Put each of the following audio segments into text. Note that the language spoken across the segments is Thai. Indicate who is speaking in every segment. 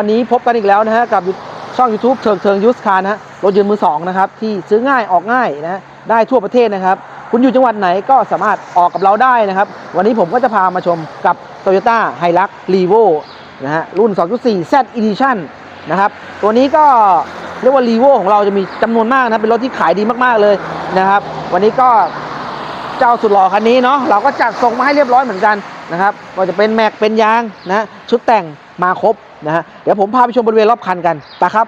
Speaker 1: วันนี้พบกันอีกแล้วนะฮะกับช่อง YouTube เถิงเทิงยูสคาร์นะฮะรถยนต์มือสองนะครับที่ซื้อง่ายออกง่ายนะฮะได้ทั่วประเทศนะครับ คุณอยู่จังหวัดไหนก็สามารถออกกับเราได้นะครับ วันนี้ผมก็จะพามาชมกับ Toyota h i l u x r e v o นะฮะรุ่น 2.4 Z Edition นะครับ ตัวนี้ก็เรียกว่า r e v o ของเราจะมีจำนวนมากนะเป็นรถที่ขายดีมากๆเลยนะครับ วันนี้ก็เจ้าสุดหล่อคันนี้เนาะเราก็จัดส่งมาให้เรียบร้อยเหมือนกันนะครับว่าจะเป็นแม็กเป็นยางนะชุดแต่งมาครบ นะฮะเดี๋ยวผมพาไปชมบริเวณรอบคันกันไปครับ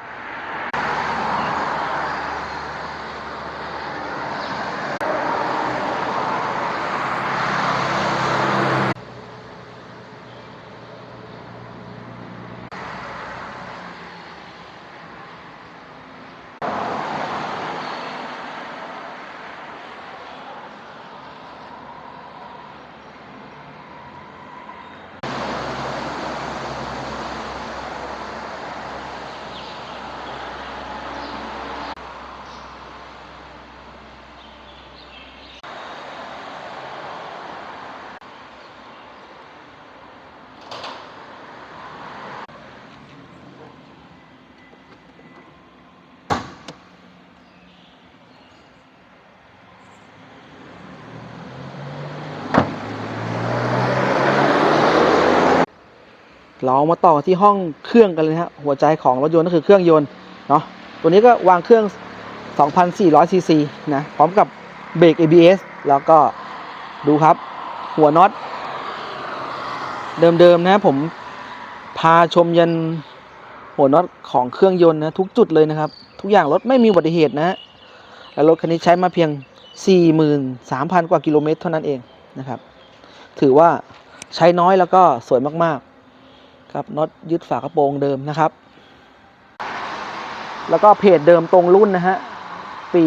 Speaker 1: เรามาต่อที่ห้องเครื่องกันเลยนะฮะหัวใจของรถยนต์ก็คือเครื่องยนต์เนาะตัวนี้ก็วางเครื่อง 2,400 ซีซีนะพร้อมกับเบรก ABS แล้วก็ดูครับ หัวน็อต เดิมๆนะผมพาชมยันหัวน็อตของเครื่องยนต์นะทุกจุดเลยนะครับ ทุกอย่างรถไม่มีอุบัติเหตุนะฮะและรถคันนี้ใช้มาเพียง 43,000 กว่ากิโลเมตรเท่านั้นเองนะครับ ถือว่าใช้น้อยแล้วก็สวยมากๆ ครับน็อตยึดฝากระโปรงเดิมนะครับ แล้วก็เพจเดิมตรงรุ่นนะฮะปี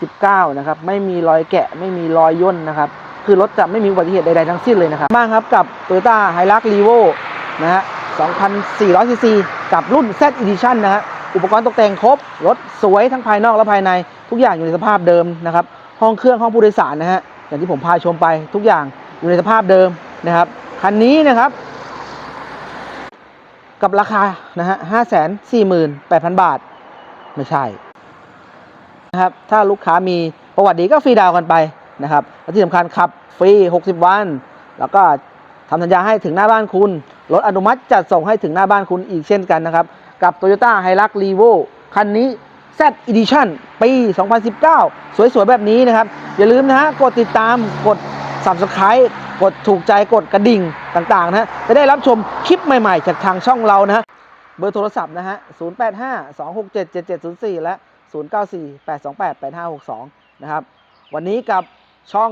Speaker 1: 2019 นะครับ ไม่มีรอยแกะไม่มีรอยย่นนะครับ คือรถจะไม่มีอุบัติเหตุใดๆทั้งสิ้นเลยนะครับ มากครับกับ Toyota Hilux Revo นะฮะ 2,400 ซีซี กับรุ่น Z Edition นะฮะ อุปกรณ์ตกแต่งครบ รถสวยทั้งภายนอกและภายใน ทุกอย่างอยู่ในสภาพเดิมนะครับ ห้องเครื่องห้องผู้โดยสารนะฮะ อย่างที่ผมพาชมไปทุกอย่างอยู่ในสภาพเดิมนะครับ คันนี้นะครับ กับราคานะฮะห้าแสนสี่หมื่นแปดพันบาท ไม่ใช่นะครับ ถ้าลูกค้ามีประวัติดีก็ฟรีดาวกันไปนะครับและที่สำคัญขับฟรี 60 วัน แล้วก็ทำสัญญาให้ถึงหน้าบ้านคุณ รถอนุมัติจัดส่งให้ถึงหน้าบ้านคุณอีกเช่นกันนะครับ กับ Toyota Hilux Revo คันนี้ Z Edition ปี 2019 สวยๆ แบบนี้นะครับ อย่าลืมนะฮะ กดติดตามกด Subscribe กดถูกใจกดกระดิ่งต่างๆนะจะได้รับชมคลิปใหม่ๆ จากทางช่องเรานะเบอร์โทรศัพท์นะฮะ 085 267 7704 และ 094 828 8562 นะครับ วันนี้กับช่อง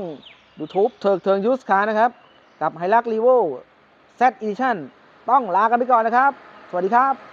Speaker 1: YouTube เทิงเทิงยูสคานะครับ กับไฮลักรีโว Z Edition ต้องลากันไปก่อนนะครับ สวัสดีครับ